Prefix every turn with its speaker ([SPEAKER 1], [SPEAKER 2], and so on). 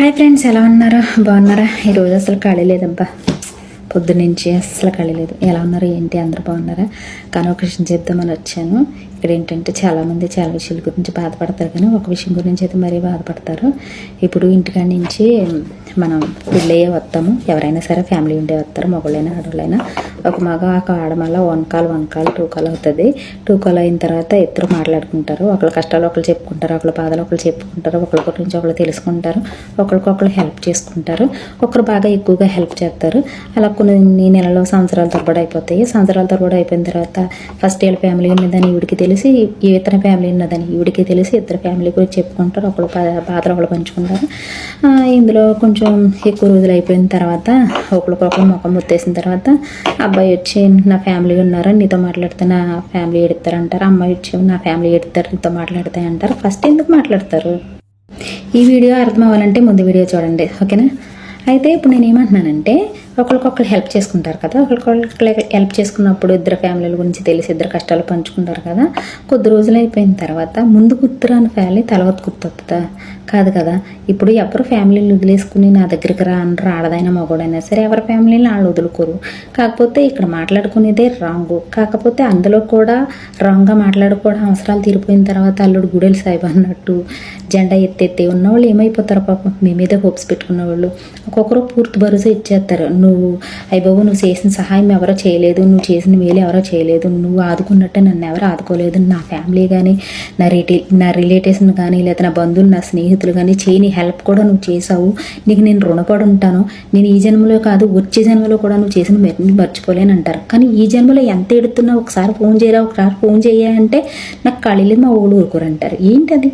[SPEAKER 1] Hi friends ఎలా ఉన్నారు? బాగున్నారా? ఈరోజు అసలు ఖాళీ లేదబ్బా. పొద్దునుంచి అసలు ఖాళీ లేదు. ఎలా ఉన్నారు? ఏంటి? అందరూ బాగున్నారా? కన్వకేషన్ ఒక చెప్దామని వచ్చాను. ఇక్కడ ఏంటంటే చాలామంది చాలా విషయాల గురించి బాధపడతారు కానీ ఒక విషయం గురించి అయితే మరీ బాధపడతారు. ఇప్పుడు ఇంటికాడ నుంచి మనం పెళ్ళయ్యే వస్తాము. ఎవరైనా సరే ఫ్యామిలీ ఉండే వస్తారు మగవాళ్ళైనా ఆడవాళ్ళైనా ఒక మగ ఒక ఆడమల్ల one call one call two call అవుతుంది. టూ కాల్ అయిన తర్వాత ఇద్దరు మాట్లాడుకుంటారు. ఒకళ్ళ కష్టాలు ఒకళ్ళు చెప్పుకుంటారు ఒకళ్ళ బాధలు ఒకళ్ళు చెప్పుకుంటారు ఒకళ్ళ గురించి ఒకళ్ళు తెలుసుకుంటారు ఒకరికొకళ్ళు హెల్ప్ చేసుకుంటారు. ఒకరు బాగా ఎక్కువగా హెల్ప్ చేస్తారు. అలా కొన్ని నెలలో సంవత్సరాల తరబడి అయిపోతాయి. సంవత్సరాల తరబడి అయిపోయిన తర్వాత ఫస్ట్ వీళ్ళ ఫ్యామిలీ ఉన్నదని ఈవిడికి తెలిసి ఇతర ఫ్యామిలీ ఉన్నదని ఈవిడికి తెలిసి ఇద్దరు ఫ్యామిలీ గురించి చెప్పుకుంటారు ఒకళ్ళు బా- బాధలు ఒకళ్ళు పంచుకుంటారు. ఇందులో కొంచెం ఎక్కువ రోజులు అయిపోయిన తర్వాత ఒకరికొకరు ముఖం ముత్తేసిన తర్వాత అబ్బాయి వచ్చి నా ఫ్యామిలీ ఉన్నారు నీతో మాట్లాడితే నా ఫ్యామిలీ ఎడతారంటారు అమ్మాయి వచ్చి నా ఫ్యామిలీ ఎడతారు నీతో మాట్లాడతాయి అంటారు. ఫస్ట్ ఎందుకు మాట్లాడతారు? ఈ వీడియో అర్థం అవ్వాలంటే ముందు వీడియో చూడండి ఓకేనా? అయితే ఇప్పుడు నేను ఏమంటున్నానంటే ఒకరికొకరు హెల్ప్ చేసుకుంటారు కదా. ఒకరికొకరు హెల్ప్ చేసుకున్నప్పుడు ఇద్దరు ఫ్యామిలీల గురించి తెలిసి ఇద్దరు కష్టాలు పంచుకుంటారు కదా. కొద్ది రోజులు అయిపోయిన తర్వాత ముందు గుర్తురాని ఫ్యామిలీ తర్వాత గుర్తొస్తుందా కాదు కదా. ఇప్పుడు ఎవరు ఫ్యామిలీని వదిలేసుకుని నా దగ్గరికి రా అని ఆడదైనా మగోడైనా సరే ఎవరి ఫ్యామిలీని వాళ్ళు వదులుకోరు. కాకపోతే ఇక్కడ మాట్లాడుకునేదే రాంగు కాకపోతే అందులో కూడా రాంగ్గా మాట్లాడుకోవడం అవసరాలు తీరిపోయిన తర్వాత అల్లుడు గుడెలు సాయిబ్ అన్నట్టు జెండా ఎత్తెత్తే ఉన్నవాళ్ళు ఏమైపోతారు పాపం? మీ మీద హోప్స్ పెట్టుకున్న వాళ్ళు ఒక్కొక్కరు పూర్తి భరోసా ఇచ్చేస్తారు. నువ్వు అయ్యబాబు నువ్వు చేసిన సహాయం ఎవరో చేయలేదు నువ్వు చేసిన మేలు ఎవరో చేయలేదు నువ్వు ఆదుకున్నట్టే నన్ను ఎవరు ఆదుకోలేదు. నా ఫ్యామిలీ కానీ నా రిటే నా రిలేటివ్స్ని కానీ లేదా నా బంధువులు నా స్నేహితులు కానీ చేయని హెల్ప్ కూడా నువ్వు చేసావు నీకు నేను రుణపడి ఉంటాను. నేను ఈ జన్మలో కాదు వచ్చే జన్మలో కూడా నువ్వు చేసిన మర్చిపోలేను అంటారు. కానీ ఈ జన్మలో ఎంత ఎడుతున్నా ఒకసారి ఫోన్ చేయరా ఒకసారి ఫోన్ చేయ అంటే నాకు కళీలేదు మా ఊళ్ళు ఊరుకోరంటారు. ఏంటది?